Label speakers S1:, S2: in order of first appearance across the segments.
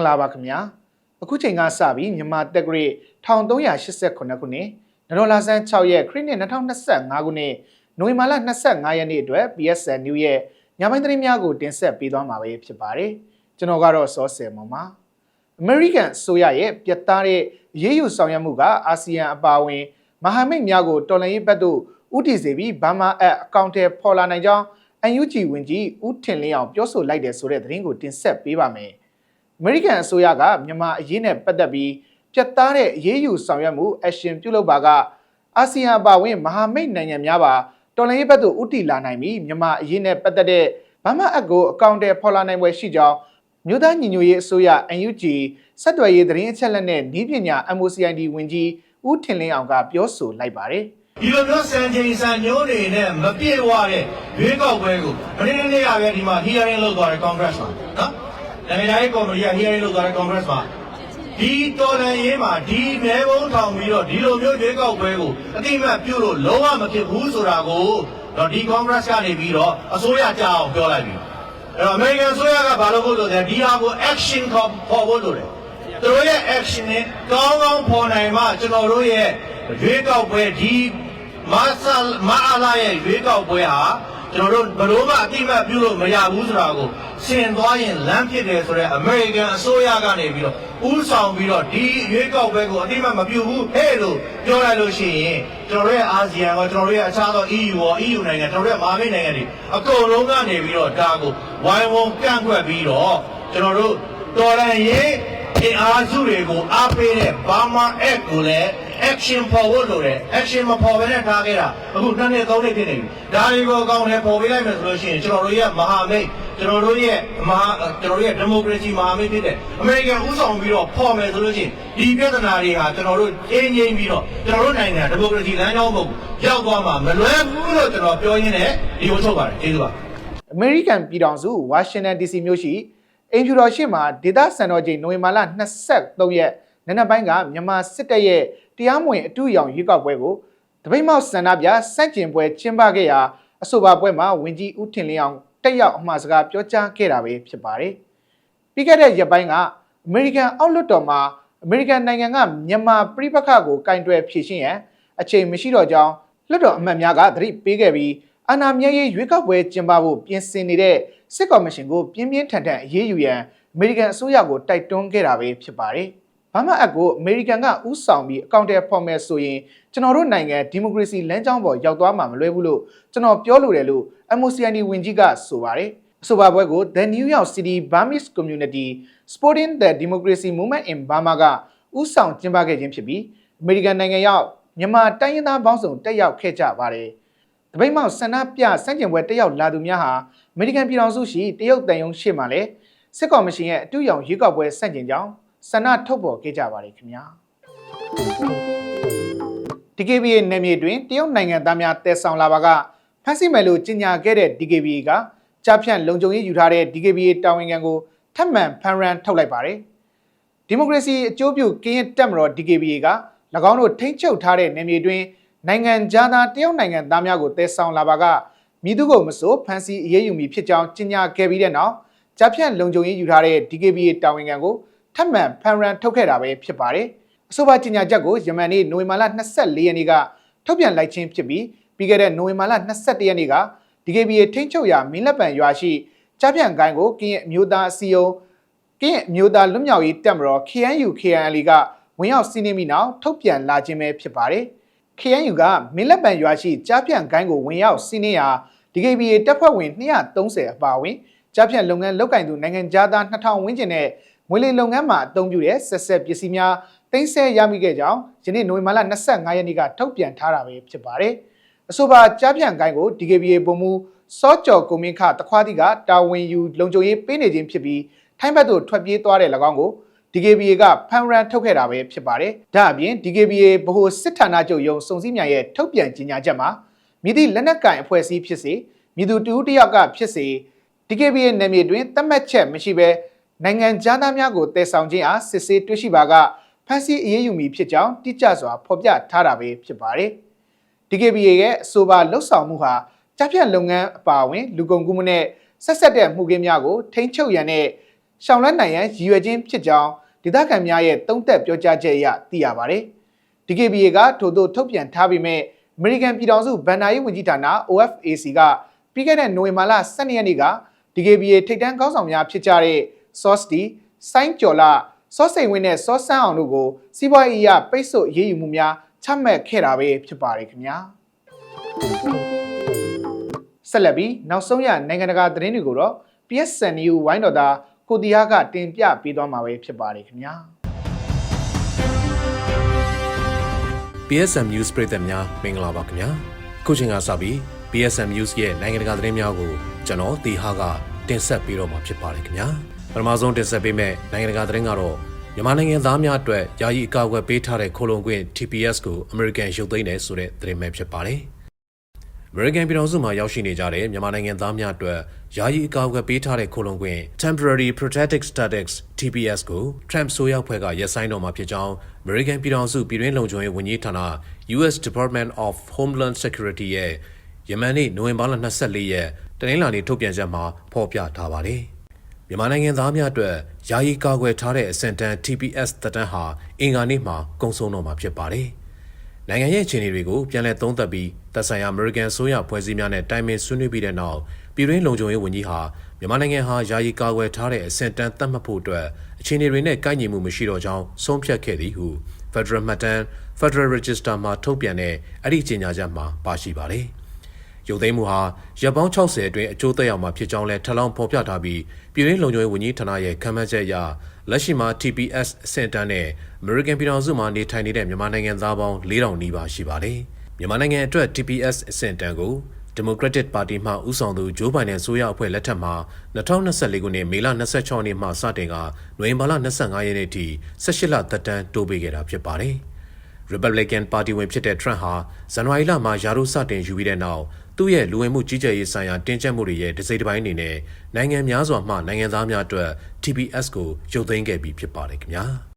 S1: ္ဂလာပါခင်ဗျာအခုချိန်ကစပြီးမြန်မာတက်ဂရိ1389ခုနှစ်နဒေါ်လာဆန်း6ရက်ခရစ်နှစ်2025ခုနှစ်နိုဝင်ဘာလ25ရက်နေ့အတွက် PSN New ရဲ့ညပိုင်းသတင်းများကိုတင်ဆက်ပေးသွားမှာပဲဖြစ်ပါတယ်ကျွန်တော်ကတော့စောဆယ်မုံပါအမေရိကန်ဆိုရရဲ့ပြတ်သားတဲ့ရေးယူဆောင်ရွက်မှုကအာဆီယံအပါအဝင်မဟာမိတ်များကိုတော်လှန်ရေးဘက်သို့ဥတီစေပြီးဘာမာအက်အကောင့်ထဲပေါ်လာနိုင်ကြောင်း UNG ဝင်ကြီးဦးထင်လင်းအောင်ပြောဆိုလိုက်တယ်ဆိုတဲ့သတင်းကိုတင်ဆက်ပေးပါမယ်။ American အစိုးရကမြန်မာအရေးနဲ့ပတ်သက်ပြီးပြတ်သားတဲ့အရေးယူဆောင်ရွက်မှု action ပြုလုပ်ပါကအာဆီယံအပါအဝင်မဟာမိတ်နိုင်ငံများပါတော်လှန်ရေးဘက်သို့ဥတီလာနိုင်ပြီးမြန်မာအရေးနဲ့ပတ်သက်တဲ့ဘာမှအကိုအကောင့်ထဲပေါ်လာနိုင်ပွဲရှိကြောင်းမြို့သားညီညွတ်ရေးအစိုးရ UNG ဆက်သွယ်ရေးသတင်းအချက်အလက်နဲ့ဤပညာ MOCID ဝင်ကြီးဦးထင်လင်းအောင်ကပြောဆိုလိုက်ပါတယ်။
S2: ဒီလိုမျိုးစံချိန်စံညိုးတွေနဲ့မပြေဝတဲ့ရွေးကောက်ပွဲကိုမနေ့နေ့ကပဲဒီမှာ hearing လုပ်သွားတယ် Congress မှာနော်။ နိုင်ငံရေးကော်မတီက hearing လုပ်သွားတယ် Congress မှာဒီတော်လန်ရေးမှာဒီမဲဘုံထောင်ပြီးတော့ဒီလိုမျိုးရွေးကောက်ပွဲကိုအတိအမှတ်ပြုလို့လုံးဝမဖြစ်ဘူးဆိုတာကိုတော့ဒီ Congress ကနေပြီးတော့အစိုးရကြောက်ပြောလိုက်ပြီ။အဲ့တော့ American အစိုးရကဘာလို့ဖို့လို့လဲဒီဟာကို action ခေါ်ပေါ်ဖို့လို့လဲ။သူတို့ရဲ့ action နဲ့ကောင်းကောင်းဖော်နိုင်မှကျွန်တော်တို့ရဲ့ရွေးကောက်ပွဲဒီမဆာမအားလာရဲ့ရွေးကောက်ပွဲဟာ ကျွန်တော်တို့ဘလို့မှအတိအမှတ်ပြုလို့မရဘူးဆိုတာကိုဆင်သွားရင်လမ်းဖြစ်တယ်ဆိုတော့ American အစိုးရကနေပြီးတော့ဥဆောင်ပြီးတော့ဒီရွေးကောက်ပွဲကိုအတိအမှတ်မပြုဘူးဟဲ့လို့ပြောလိုက်လို့ရှိရင်ကျွန်တော်တို့ရဲ့အာဆီယံရောကျွန်တော်တို့ရဲ့အခြားသော EU ရော EU နိုင်ငံကျွန်တော်တို့ရဲ့မဟာမိတ်နိုင်ငံတွေအကုန်လုံးကနေပြီးတော့ဒါကိုဝိုင်းဝန်းကန့်ကွက်ပြီးတော့ကျွန်တော်တို့တော်ရန်ရေးအင်အားစုတွေကိုအားပေးတဲ့ Burma Act ကိုလည်း action ပေါ်ဖို့လိုတယ် action မပေါ်ဘဲနဲ့ထားခဲ့တာအခုနှစ်နှစ်သုံးနှစ်ဖြစ်နေပြီဒါတွေကိုအကောင်းနဲ့ပေါ်ပေးလိုက်မယ်ဆိုလို့ရှိရင်ကျွန်တော်တို့ရဲ့မဟာမိတ်ကျွန်တော်တို့ရဲ့မဟာကျွန်တော်တို့ရဲ့ democracy မဟာမိတ်ဖြစ်တဲ့အမေရိကန်ဥဆောင်ပြီးတော့ပေါ်မယ်ဆိုလို့ရှိရင်ဒီပြဿနာတွေဟာကျွန်တော်တို့အင်းငိမ့်ပြီးတော့ကျွန်တော်တို့နိုင်ငံ democracy လမ်းကြောင်းပေါ်ရောက်သွားမှာမလွယ်ဘူးလို့ကျွန်တော်ပြောရင်းနဲ့ဒီကိုထုတ်ပါတယ်ကျေးဇူးပါ
S1: အမေရိကန်ပြည်ထောင်စုဝါရှင်တန် DC မြို့ရှိအင်ဖြူတော်ရှိမှာဒေသစံတော်ချိန်နိုဝင်ဘာလ23ရက် နံနက်ပိုင်းကမြန်မာစစ်တပ်ရဲ့တရားမဝင်အတူရောင်ရွေးကောက်ပွဲကိုတပိတ်မောက်ဆန္ဒပြစန့်ကျင်ပွဲကျင်းပခဲ့ရာအဆိုပါပွဲမှာဝင်ကြီးဦးထင်လင်းအောင်တက်ရောက်အမှားစကားပြောကြားခဲ့တာပဲဖြစ်ပါတယ်။ပြီးခဲ့တဲ့ရက်ပိုင်းကအမေရိကန်အောက်လွှတ်တော်မှာအမေရိကန်နိုင်ငံကမြန်မာပြည်ပခကိုကင်တွယ်ဖြည့်ရှင်းရန်အချိန်မရှိတော့ကြောင်းလွှတ်တော်အမတ်များကသတိပေးခဲ့ပြီးအာဏာမြဲရေးရွေးကောက်ပွဲကျင်းပဖို့ပြင်ဆင်နေတဲ့စစ်ကော်မရှင်ကိုပြင်းပြင်းထန်ထန်အရေးယူရန်အမေရိကန်အစိုးရကိုတိုက်တွန်းခဲ့တာပဲဖြစ်ပါတယ်။ ဘာမှအပ်ကိုအမေရိကန်ကဥဆောင်ပြီးအကောင့်ထဲဖော်မယ်ဆိုရင်ကျွန်တော်တို့နိုင်ငံဒီမိုကရေစီလမ်းကြောင်းပေါ်ရောက်သွားမှာမလွဲဘူးလို့ကျွန်တော်ပြောလိုတယ်လို့ MOCND ဝင်ကြီးကဆိုပါတယ်။အဆိုပါပွဲကို The New York City Burmese Community Supporting the Democracy Movement in Burma ကဥဆောင်ကျင်းပခဲ့ခြင်းဖြစ်ပြီးအမေရိကန်နိုင်ငံရောက်မြန်မာတိုင်းရင်းသားပေါင်းစုံတက်ရောက်ခဲ့ကြပါတယ်။တပိတ်မောက်ဆန္ဒပြစန့်ကျင်ပွဲတက်ရောက်လာသူများဟာအမေရိကန်ပြည်ထောင်စုရှိတရုတ်တန်ယုံရှေ့မှာလည်းစစ်ကော်မရှင်ရဲ့အတူရောင်ရွေးကောက်ပွဲဆန့်ကျင်ကြောင်း ဆန္ဒထုတ်ဖော်ခဲ့ကြပါတယ်ခင်ဗျာ။ DKBA နယ်မြေတွင်တရုတ်နိုင်ငံသားများတည်ဆောင်လာပါကဖမ်းဆီးမယ်လို့ကြေညာခဲ့တဲ့ DKBA ကကြားဖြန့်လုံခြုံရေးယူထားတဲ့ DKBA တာဝန်ခံကိုထပ်မံဖမ်းရန်ထုတ်လိုက်ပါတယ်။ဒီမိုကရေစီအကျိုးပြုကင်းရတက်မတော် DKBA က၎င်းတို့ထိန်းချုပ်ထားတဲ့နယ်မြေတွင်နိုင်ငံသားတရုတ်နိုင်ငံသားများကိုတည်ဆောင်လာပါကမိသူကိုမစိုးဖမ်းဆီးအရေးယူမည်ဖြစ်ကြောင်းကြေညာခဲ့ပြီးတဲ့နောက်ကြားဖြန့်လုံခြုံရေးယူထားတဲ့ DKBA တာဝန်ခံကို ထပ်မံဖန်ရန်ထုတ်ခဲ့တာပဲဖြစ်ပါတယ်။အဆိုပါကြေညာချက်ကိုယမန်နေ့နိုဝင်ဘာလ24ရက်နေ့ကထုတ်ပြန်လိုက်ခြင်းဖြစ်ပြီးပြီးခဲ့တဲ့နိုဝင်ဘာလ22ရက်နေ့က DKBA ထိန်းချုပ်ရာမင်းလက်ပံရွာရှိကြားဖြန့်ကိုင်းကိုကင်းရဲ့အမျိုးသားအစည်းအရုံးကင်းရဲ့အမျိုးသားလွတ်မြောက်ရေးတပ်မတော် KNU KNL ကဝင်ရောက်စီးနင်းပြီးနောက်ထုတ်ပြန်လာခြင်းပဲဖြစ်ပါတယ်။ KNU ကမင်းလက်ပံရွာရှိကြားဖြန့်ကိုင်းကိုဝင်ရောက်စီးနင်းရာ DKBA တပ်ဖွဲ့ဝင်230အပါအဝင်ကြားဖြန့်လုပ်ငန်းလုပ်ကင်သူနိုင်ငံသား2000ဝန်းကျင်နဲ့ ငွေလိမ်လုပ်ငန်းမှာအသုံးပြုတဲ့ဆက်ဆက်ပစ္စည်းများတင်ဆက်ရမိခဲ့ကြောင်းယနေ့နိုဝင်ဘာလ25ရက်နေ့ကထုတ်ပြန်ထားတာပဲဖြစ်ပါတယ်။အဆိုပါကြားဖြန့်ကိုင်းကို DKBA ပုံမူစောကျော်ကိုမင်းခတခွားတိကတာဝန်ယူလုံခြုံရေးပေးနေခြင်းဖြစ်ပြီးထိုင်းဘက်သို့ထွက်ပြေးသွားတဲ့၎င်းကို DKBA ကဖန်ရန်ထုတ်ခဲ့တာပဲဖြစ်ပါတယ်။ဒါအပြင် DKBA ဗဟိုစစ်ဌာနချုပ်ရုံးစုံစည်းမြန်ရဲ့ထုတ်ပြန်ကြေညာချက်မှာမြည်သည့်လက်နက်ကင်အဖွဲ့အစည်းဖြစ်စေမြည်သူတူတယောက်ကဖြစ်စေ DKBA နယ်မြေတွင်သတ်မှတ်ချက်မရှိဘဲ နိုင်ငံသားများကိုတည်ဆောင်ခြင်းအားစစ်ဆေးတွေ့ရှိပါကဖမ်းဆီးအရေးယူမည်ဖြစ်ကြောင်းတိကျစွာဖော်ပြထားတာပဲဖြစ်ပါတယ်။ DKBA ရဲ့အဆိုပါလှုပ်ဆောင်မှုဟာကြားဖြတ်လုပ်ငန်းအပါအဝင်လူကုန်ကူးမှုနဲ့ဆက်ဆက်တဲ့မှုခင်းများကိုထိန်းချုပ်ရန်နဲ့ရှောင်လွှဲနိုင်ရန်ရည်ရွယ်ခြင်းဖြစ်ကြောင်းဒေသခံများရဲ့တုံ့တက်ပြောကြားချက်အရသိရပါတယ်။ DKBA ကထို့သို့ထုတ်ပြန်ထားပေမဲ့ American ပြည်ထောင်စုဗန်နာရေးဝန်ကြီးဌာန OFAC ကပြီးခဲ့တဲ့နိုဝင်ဘာလ12ရက်နေ့က DKBA ထိပ်တန်းခေါင်းဆောင်များဖြစ်ကြတဲ့ Sosty စိုင်းကျော်လာစောစိန်ဝင်းနဲ့စောဆန်းအောင်တို့ကိုစီးပွားရေးအရပိတ်ဆို့အရေးယူမှုများချမှတ်ခဲ့တာပဲဖြစ်ပါတယ်ခင်ဗျာဆက်လက်ပြီးနောက်ဆုံးရနိုင်ငံတကာသတင်းတွေကိုတော့ PSN News ဝိုင်းတော်သားကိုတီဟာကတင်ပြပေးသွားမှာပဲဖြစ်ပါတယ်ခင်ဗျာ
S3: PSM News ပရိသတ်များမင်္ဂလာပါခင်ဗျာခုချိန်ကစပြီး PSM News ရဲ့နိုင်ငံတကာသတင်းများကိုကျွန်တော်တီဟာကတင်ဆက်ပေးတော့မှာဖြစ်ပါတယ်ခင်ဗျာ ပထမဆုံးတင်ဆက်ပေးမယ့်နိုင်ငံတကာသတင်းကတော့မြန်မာနိုင်ငံသားများအတွက်ယာယီအကာအကွယ်ပေးထားတဲ့ခိုလုံခွင့် TPS ကို American ရုပ်သိမ်းတယ်ဆိုတဲ့သတင်းပဲဖြစ်ပါတယ် American ပြည်ထောင်စုမှာရောက်ရှိနေကြတဲ့မြန်မာနိုင်ငံသားများအတွက်ယာယီအကာအကွယ်ပေးထားတဲ့ခိုလုံခွင့် Temporary Protected Status TPS ကို Trump ဆိုရဖွဲ့ကရပ်ဆိုင်းတော့မှာဖြစ်ကြောင်း American ပြည်ထောင်စုပြည်တွင်းလုံခြုံရေးဝန်ကြီးဌာန US Department of Homeland Security ရဲ့ယမန်နေ့နိုဝင်ဘာလ24ရက်တနင်္လာနေ့ထုတ်ပြန်ချက်မှာဖော်ပြထားပါတယ်။ မြန်မာနိုင်ငံသားများအတွက်ယာယီကာကွယ်ထားတဲ့အဆင့်တန်း TPS သက်တမ်းဟာအင်္ဂါနေ့မှာကုန်ဆုံးတော့မှာဖြစ်ပါတယ်။နိုင်ငံရဲ့အခြေအနေတွေကိုပြန်လည်သုံးသပ်ပြီးသက်ဆိုင်ရာ American ဆိုရဖွဲ့စည်းများနဲ့တိုင်ပင်ဆွေးနွေးပြီးတဲ့နောက်ပြည်တွင်းလုံခြုံရေးဝန်ကြီးဟာမြန်မာနိုင်ငံဟာယာယီကာကွယ်ထားတဲ့အဆင့်တန်းသတ်မှတ်ဖို့အတွက်အခြေအနေတွေနဲ့ကိုက်ညီမှုမရှိတော့ကြောင်းဆုံးဖြတ်ခဲ့သည်ဟု Federal မှတ်တမ်း Federal Register မှာထုတ်ပြန်တဲ့အဲ့ဒီကြေညာချက်မှာပါရှိပါတယ်။ ရုပ်သိမ်းမှုဟာရပ်ပေါင်း60အတွင်းအကျိုးသက်ရောက်မှာဖြစ်ကြောင်းလည်းထပ်လောင်းဖော်ပြထားပြီးပြည်တွင်းလုံခြုံရေးဝန်ကြီးဌာနရဲ့ခံမှန်းချက်အရလက်ရှိမှာ TPS အဆင့်တန်းနဲ့ American ပြည်ထောင်စုမှာနေထိုင်နေတဲ့မြန်မာနိုင်ငံသားပေါင်း4000နီးပါးရှိပါတယ်။မြန်မာနိုင်ငံအတွက် TPS အဆင့်တန်းကို Democratic Party မှဦးဆောင်သူဂျိုးဘိုင်ဒန်ဆိုရအဖွဲ့လက်ထက်မှာ2024ခုနှစ်မေလ26ရက်နေ့မှစတင်ကနိုဝင်ဘာလ25ရက်နေ့ထိ18လသက်တမ်းတိုးပေးခဲ့တာဖြစ်ပါတယ်။ Republican Party ဝင်ဖြစ်တဲ့ Trump ဟာဇန်နဝါရီလမှာယာရုစတင်ယူပြီးတဲ့နောက် သူ့ရဲ့လူဝင်မှုကြီးကြပ်ရေးဆိုင်ရာတင်းကျပ်မှုတွေရဲ့ဒစိမ့်တစ်ပိုင်းအနေနဲ့နိုင်ငံများစွာမှနိုင်ငံသားများအတွက် TPS ကိုရုပ်သိမ်းခဲ့ပြီးဖြစ်ပါတယ်ခင်ဗျာ။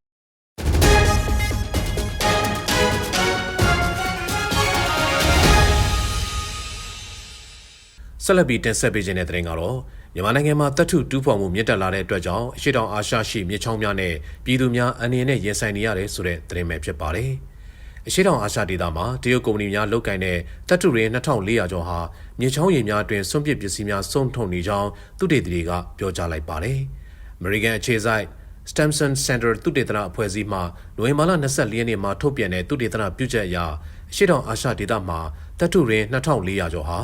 S3: ဆက်လက်ပြီးတင်ဆက်ပေးခြင်းတဲ့တဲ့ရင်ကတော့မြန်မာနိုင်ငံမှာတပ်ထုတူးဖော်မှုမြင့်တက်လာတဲ့အတွက်ကြောင့်အရှိတောင်အာရှရှိမြစ်ချောင်းများနဲ့ပြည်သူများအနေနဲ့ရင်ဆိုင်နေရတယ်ဆိုတဲ့သတင်းပဲဖြစ်ပါတယ်။ အရှိတောင်အာရှဒေသမှာတရုတ်ကုမ္ပဏီများလုပ်ကိုင်တဲ့တပ်ထုရင်း2400ကျော်ဟာမြစ်ချောင်းရေများအတွင်စွန့်ပစ်ပစ္စည်းများစုံထုံနေကြောင်းသူတေသီတွေကပြောကြားလိုက်ပါတယ်။ American အခြေစိုက် Stamson Center သုတေသနအဖွဲ့အစည်းမှနိုဝင်ဘာလ24ရက်နေ့မှာထုတ်ပြန်တဲ့သုတေသနပြုချက်အရအရှိတောင်အာရှဒေသမှာတပ်ထုရင်း2400ကျော်ဟာ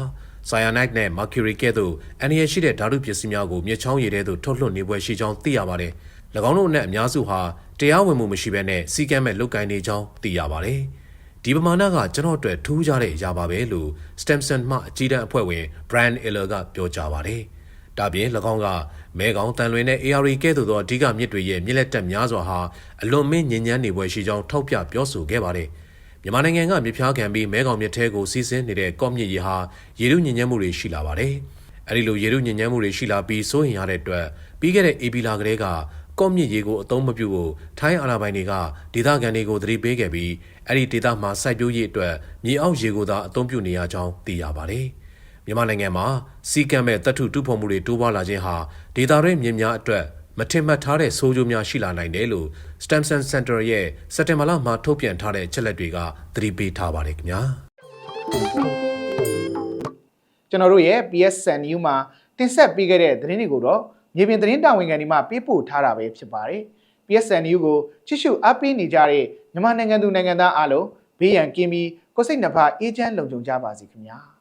S3: cyanide နဲ့ mercury ကဲ့သို့အန္တရာယ်ရှိတဲ့ဓာတုပစ္စည်းများကိုမြစ်ချောင်းရည်ထဲသို့ထုတ်လွှတ်နေပွဲရှိကြောင်းသိရပါတယ်။၎င်းတို့အနက်အများစုဟာ တရားဝင်မှုမရှိဘဲနဲ့စီကံမဲ့လုတ်ကင်နေကြောင်းသိရပါတယ်။ဒီပမာဏကကျွန်တော်အတွက်ထူးခြားတဲ့အရာပါပဲလို့ Stemson မှအကြီးတန်းအဖွဲ့ဝင် Brian Eller ကပြောကြားပါတယ်။ဒါပြင်၎င်းကမဲကောင်တန်လွင်နဲ့ AR ကဲ့သို့သောအဓိကမြစ်တွေရဲ့မြစ်လက်တက်များစွာဟာအလွန်မင်းညဉ့်ညမ်းနေပွဲရှိကြောင်းထောက်ပြပြောဆိုခဲ့ပါတယ်။မြန်မာနိုင်ငံကမြစ်ဖျားခံပြီးမဲကောင်မြစ်ထဲကိုစီးဆင်းနေတဲ့ကော့မြစ်ရေဟာရေလူညဉ့်ညမ်းမှုတွေရှိလာပါတယ်။အဲဒီလိုရေလူညဉ့်ညမ်းမှုတွေရှိလာပြီးစိုးရင်ရတဲ့အတွက်ပြီးခဲ့တဲ့ AB လာကလေးက ကော့မြစ်ရေကိုအသုံးမပြုဖို့ထိုင်းအာဏာပိုင်တွေကဒေသခံတွေကိုသတိပေးခဲ့ပြီးအဲ့ဒီဒေသမှာစိုက်ပျိုးရေးအတွက်မြေအောက်ရေကိုသာအသုံးပြုနေရကြောင်းသိရပါတယ်။မြန်မာနိုင်ငံမှာစီကံမဲ့တပ်ထုတူဖော်မှုတွေတိုးပွားလာခြင်းဟာဒေသတွင်းမြစ်များအတွက်မထင်မှတ်ထားတဲ့ဆိုးကျိုးများရှိလာနိုင်တယ်လို့ Stamson Center ရဲ့စက်တင်ဘာလမှာထုတ်ပြန်ထားတဲ့ချက်လက်တွေကသတိပေးထားပါတယ်ခင်ဗျာ။
S1: ကျွန်တော်တို့ရဲ့ PSN News မှာတင်ဆက်ပေးခဲ့တဲ့သတင်းတွေကိုတော့ မြေပြင်သတင်းတာဝန်ခံတွေမှပေးပို့ထားတာပဲဖြစ်ပါတယ်။ PSN News ကိုချစ်ရှုအားပေးနေကြတဲ့မြန်မာနိုင်ငံသူနိုင်ငံသားအားလုံးဘေးရန်ကင်းပြီးကိုယ်စိတ်နှပါအေးချမ်းလုံခြုံကြပါစေခင်ဗျာ။